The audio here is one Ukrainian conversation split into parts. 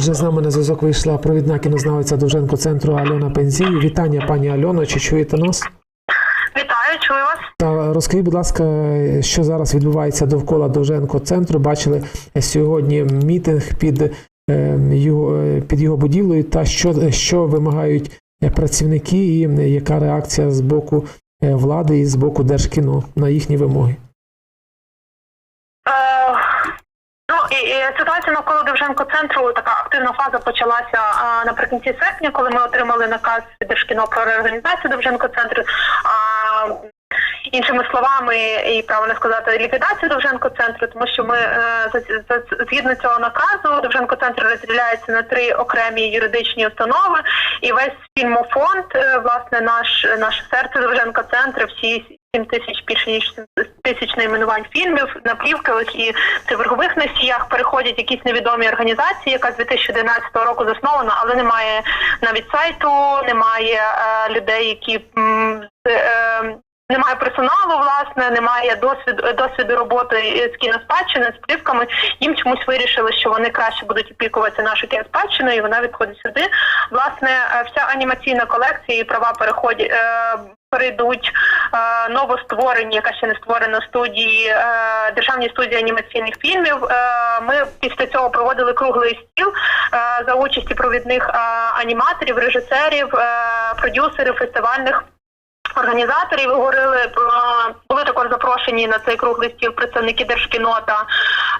Отже, з нами на зв'язок вийшла провідна кінознавиця Довженко центру Альона Пензій. Вітання, пані Альоно. Чи чуєте нас? Вітаю, чую вас. Та розкажіть, будь ласка, що зараз відбувається довкола Довженко центру. Бачили сьогодні мітинг під е, його під його будівлею. Та що, що вимагають працівники, і яка реакція з боку е, влади і з боку Держкіно на їхні вимоги? Е, ну і, і ситуація навколо Довженко центру така активна фаза почалася а, наприкінці серпня, коли ми отримали наказ Держкіно про реорганізацію Довженко центру. А, Іншими словами, і правильно сказати, ліквідацію Довженко центру, тому що ми е, згідно цього наказу Довженко центр розділяється на три окремі юридичні установи, і весь фільмофонд, е, власне, наш наше серце Довженко центр, всі 7 тисяч більше ніж 7 тисяч найменувань фільмів на плівкових і цифрових носіях переходять якісь невідомі організації, яка з 2011 року заснована, але немає навіть сайту, немає е, людей, які м, немає персоналу, власне, немає досвіду досвіду роботи з кіноспадщини, з плівками. Їм чомусь вирішили, що вони краще будуть опікуватися нашою кіноспадщиною, і вона відходить сюди. Власне, е, вся анімаційна колекція і права переходять. Е, Перейдуть е, новостворені, яка ще не створена студії, е, державні студії анімаційних фільмів. Е, ми після цього проводили круглий стіл е, за участі провідних е, аніматорів, режисерів, е, продюсерів фестивальних організаторів. Говорили про були також запрошені на цей круглий стіл представники Держкіно та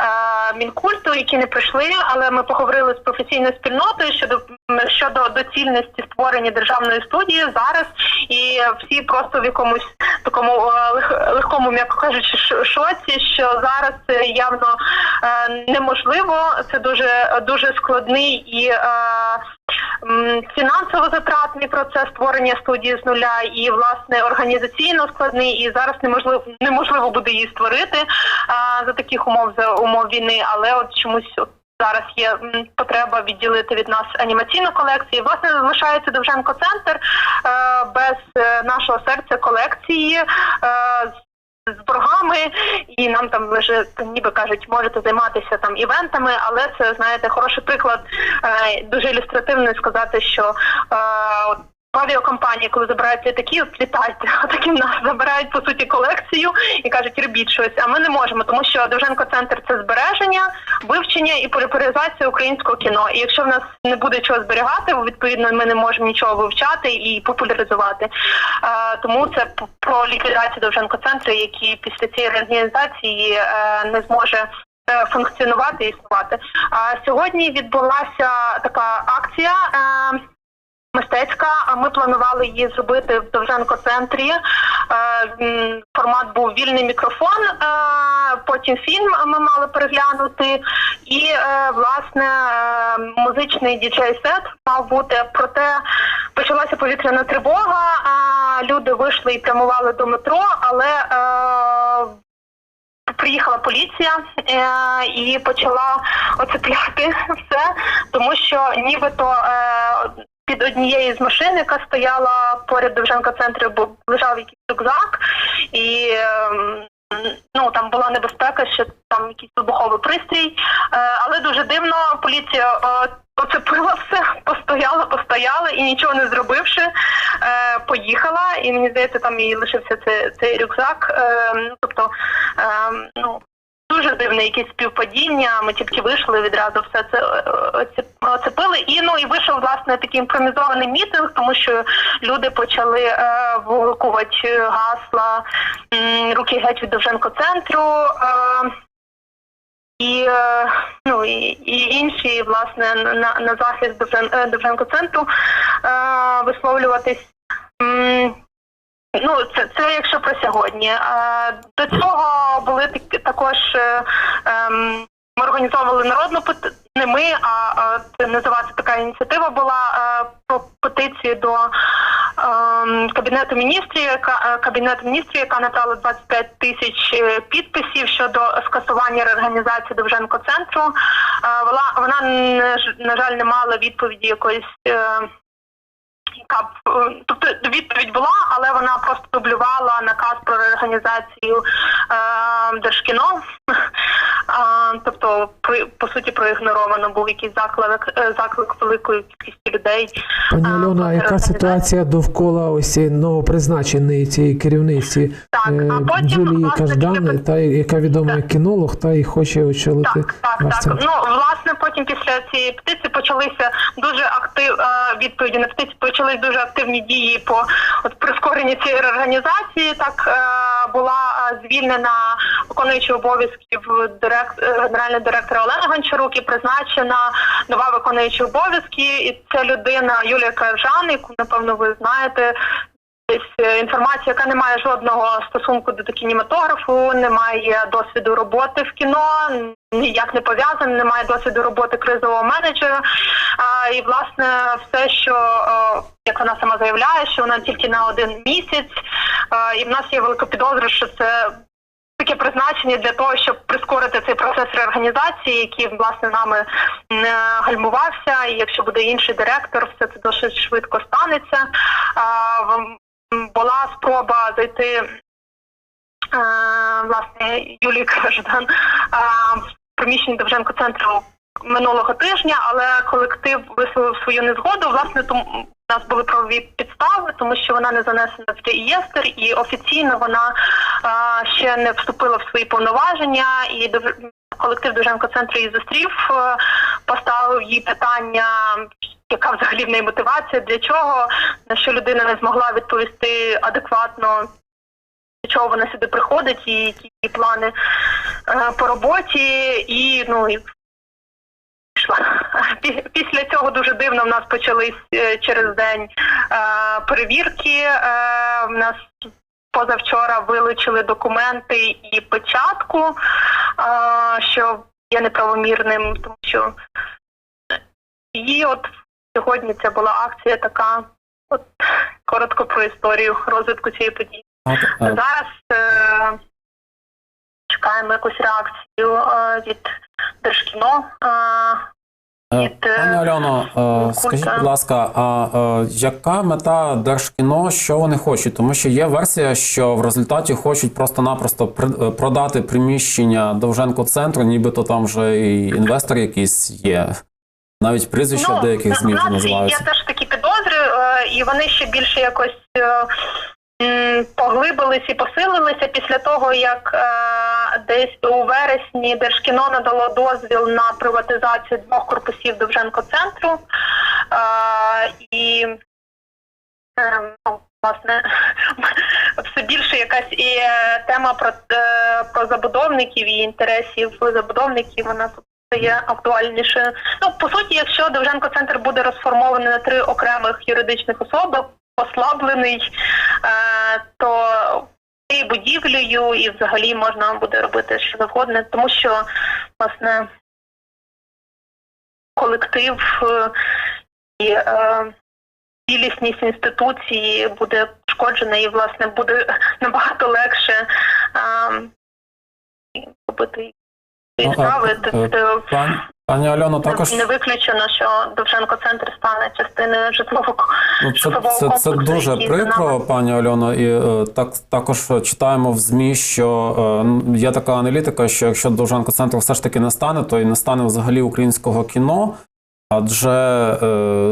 е, Мінкульту, які не прийшли, але ми поговорили з професійною спільнотою щодо щодо доцільності створення державної студії зараз, і всі просто в якомусь такому е, лег- легкому, м'яко кажучи, шоці, що зараз це явно е, неможливо. Це дуже дуже складний і е, фінансово затратний процес створення студії з нуля, і власне організаційно складний. І зараз неможливо неможливо буде її створити а, за таких умов за умов війни, але от чомусь. Зараз є потреба відділити від нас анімаційну колекцію. Власне, залишається Довженко центр е, без е, нашого серця колекції. Е, з- боргами, і нам там вже ніби кажуть, можете займатися там івентами, але це знаєте хороший приклад, дуже ілюстративний сказати, що авіакомпанії, коли забирають літаки, от літайте, такі нас забирають по суті колекцію і кажуть, робіть щось. А ми не можемо, тому що Довженко центр це збереження, вивчення і популяризація українського кіно. І якщо в нас не буде чого зберігати, відповідно ми не можемо нічого вивчати і популяризувати. Е, тому це про ліквідацію Довженко центру, який після цієї організації е, не зможе. е, Функціонувати і існувати. А сьогодні відбулася така акція мистецька. А ми планували її зробити в Довженко центрі. Е, Формат був вільний мікрофон. е, Потім фільм ми мали переглянути, і е, власне музичний діджей-сет мав бути. Проте почалася повітряна тривога. Люди вийшли і прямували до метро, але Приїхала поліція е, і почала оцепляти все, тому що нібито е, під однією з машин, яка стояла поряд Довженка центру, бу- лежав якийсь рюкзак, і ем, ну там була небезпека, що там якийсь вибуховий пристрій. Е, але дуже дивно, поліція е, оцепила все, постояла, постояла і нічого не зробивши, е, поїхала. І мені здається, там і лишився цей, цей рюкзак. Е, ну, тобто, е, ну. Дуже дивне якесь співпадіння. Ми тільки вийшли відразу все це е, оцепили. І ну і вийшов власне такий імпровізований мітинг, тому що люди почали е, вигукувати гасла руки геть від Довженко центру. Е, і, е, ну, і, і інші, власне, на, на захист е, Довженко центру е, висловлюватись. Ну, це, це якщо про сьогодні. Е, до цього були такі- також е, ем, ми організовували народну не ми, а, а це називається така ініціатива була е, про петицію до ем, кабінету міністрів, яка е, кабінету міністрів, яка набрала 25 тисяч підписів щодо скасування реорганізації Довженко центру. Е, вона вона на жаль не мала відповіді якоїсь. Б, е, тобто відповідь була, але вона просто дублювала наказ про реорганізацію е, Держкіно. А, тобто, при- по суті, проігноровано був якийсь заклик, е, заклик великої кількості людей. Пані а, Альона, а яка ситуація довкола ось новопризначеної цієї керівниці Так, а е, потім, Джулії власне, Каждан, таке- та яка відома як кінолог, та і хоче очолити Так, так, так. Ну власне, потім після цієї петиції почалися дуже актив е, відповіді на петицію. Почались дуже активні дії по от прискоренні цієї реорганізації. Так е, була е, звільнена виконуюча обов'язків директ, е, генерального директора Олена Гончарук і призначена нова виконуюча обов'язки. І це людина Юлія Кажан, яку напевно ви знаєте. Е, інформація, яка не має жодного стосунку до кінематографу, не має досвіду роботи в кіно, ніяк не пов'язана, не має досвіду роботи кризового менеджера. А, і власне все, що е, як вона сама заявляє, що вона тільки на один місяць, е, і в нас є велика підозра, що це. Таке призначення для того, щоб прискорити цей процес реорганізації, який власне нами не гальмувався. І якщо буде інший директор, все це досить швидко станеться. Була спроба зайти е, власне Юлії Каждан в приміщенні Довженко центру минулого тижня, але колектив висловив свою незгоду. Власне, тому у нас були правові підстави, тому що вона не занесена в реєстр, і офіційно вона ще не вступила в свої повноваження. І колектив Довженко центру її зустрів, е, поставив їй питання. Яка взагалі в неї мотивація, для чого, на що людина не змогла відповісти адекватно, для чого вона сюди приходить, і які її плани е, по роботі, і ну і пішла. Пі- Після цього дуже дивно в нас почались е, через день перевірки. В нас позавчора вилучили документи і печатку, е, що є неправомірним, тому що і от сьогодні це була акція така. От коротко про історію розвитку цієї події. Зараз е, чекаємо якусь реакцію е, від Держкіно. Е, Пані Альоно, е, скажіть, будь ласка, а е, яка мета Держкіно, що вони хочуть? Тому що є версія, що в результаті хочуть просто-напросто е, продати приміщення Довженко центру, нібито там вже і інвестор якийсь є. Навіть прізвища в деяких ЗМІ Ну, в називаються. Є теж такі підозри, е, і вони ще більше якось е, поглибились і посилилися після того, як е, десь у вересні Держкіно надало дозвіл на приватизацію двох корпусів Довженко центру. Е, І е, ну, власне все більше якась і е, тема про, е, про забудовників і інтересів забудовників вона тут стає актуальніше. Ну по суті, якщо Довженко центр буде розформований на три окремих юридичних особи, послаблений, е, то і будівлею, і взагалі можна буде робити що завгодно, тому що власне колектив е, і е, цілісність інституції буде пошкоджена, і власне буде набагато легше робити Ну, справи. Пані, Альоно, також не виключено, що Довженко центр стане частиною житлового Ну, це, житлового це, це дуже прикро, пані Альоно. І е, так також читаємо в змі, що е, є така аналітика, що якщо Довженко центр все ж таки не стане, то і не стане взагалі українського кіно. Адже е,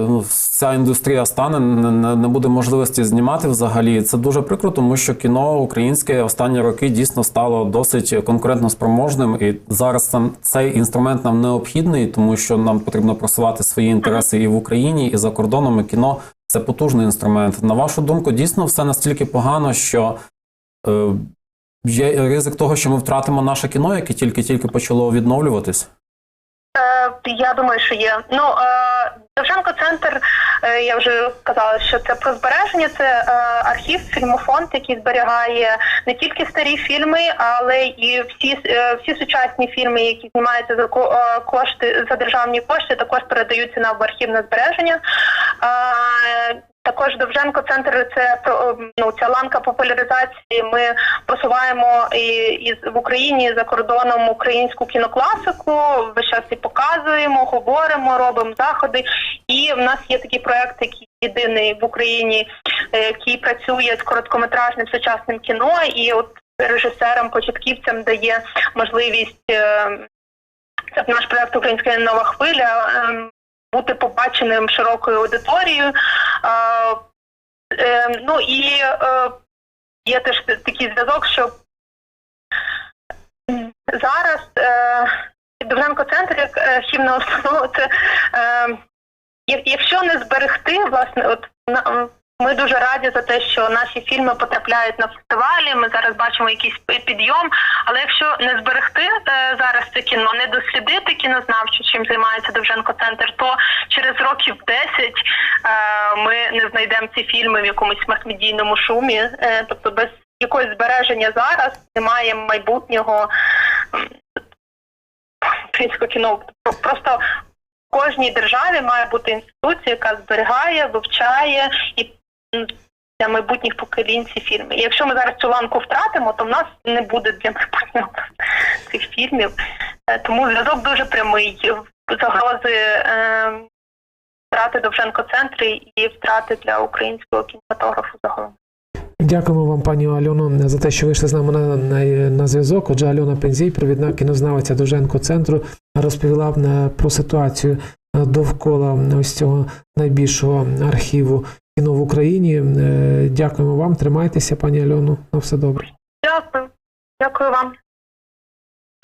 ну, ця індустрія стане, не, не, буде можливості знімати взагалі. Це дуже прикро, тому що кіно українське останні роки дійсно стало досить конкурентно спроможним. І зараз сам цей інструмент нам необхідний, тому що нам потрібно просувати свої інтереси і в Україні, і за кордоном. І кіно це потужний інструмент. На вашу думку, дійсно все настільки погано, що е, є ризик того, що ми втратимо наше кіно, яке тільки-тільки почало відновлюватись. Е, Я думаю, що є. Ну е, Довженко центр, е, я вже казала, що це про збереження, це архів, фільмофонд, який зберігає не тільки старі фільми, але і всі всі сучасні фільми, які знімаються за кошти за державні кошти, також передаються на збереження. Також Довженко центр це ну ця ланка популяризації. Ми просуваємо і, і в Україні і за кордоном українську кінокласику. Весь час і показуємо, говоримо, робимо заходи. І в нас є такий проект, який єдиний в Україні, е, який працює з короткометражним сучасним кіно. І от режисерам, початківцям дає можливість. е, це наш проект Українська нова хвиля, ем, бути побаченим широкою аудиторією. Е, Ну і е, є теж такий зв'язок, що зараз е, Довженко центр як архівна установа, це як- якщо не зберегти, власне, от на- ми дуже раді за те, що наші фільми потрапляють на фестивалі. Ми зараз бачимо якийсь підйом. Але якщо не зберегти е, зараз це кіно, не дослідити кінознавчо, чим займається Довженко центр, то через років 10 е, ми не знайдемо ці фільми в якомусь мас-медійному шумі. Е, тобто без якогось збереження зараз немає майбутнього українського кіно. Просто в кожній державі має бути інституція, яка зберігає, вивчає і для майбутніх поколінь ці фільми. І якщо ми зараз цю ланку втратимо, то в нас не буде для майбутнього цих фільмів. Е, Тому зв'язок дуже прямий. Загрози е, втрати Довженко центри і втрати для українського кінематографу загалом. Дякуємо вам, пані Альоно, за те, що вийшли з нами на, на, на зв'язок. Отже, Альона Пензій, провідна кінознавиця Довженко центру, розповіла е, про ситуацію е, довкола ось цього найбільшого архіву кіно в Україні. Е, Дякуємо вам, тримайтеся, пані Альоно. На все добре. Дякую. Дякую вам.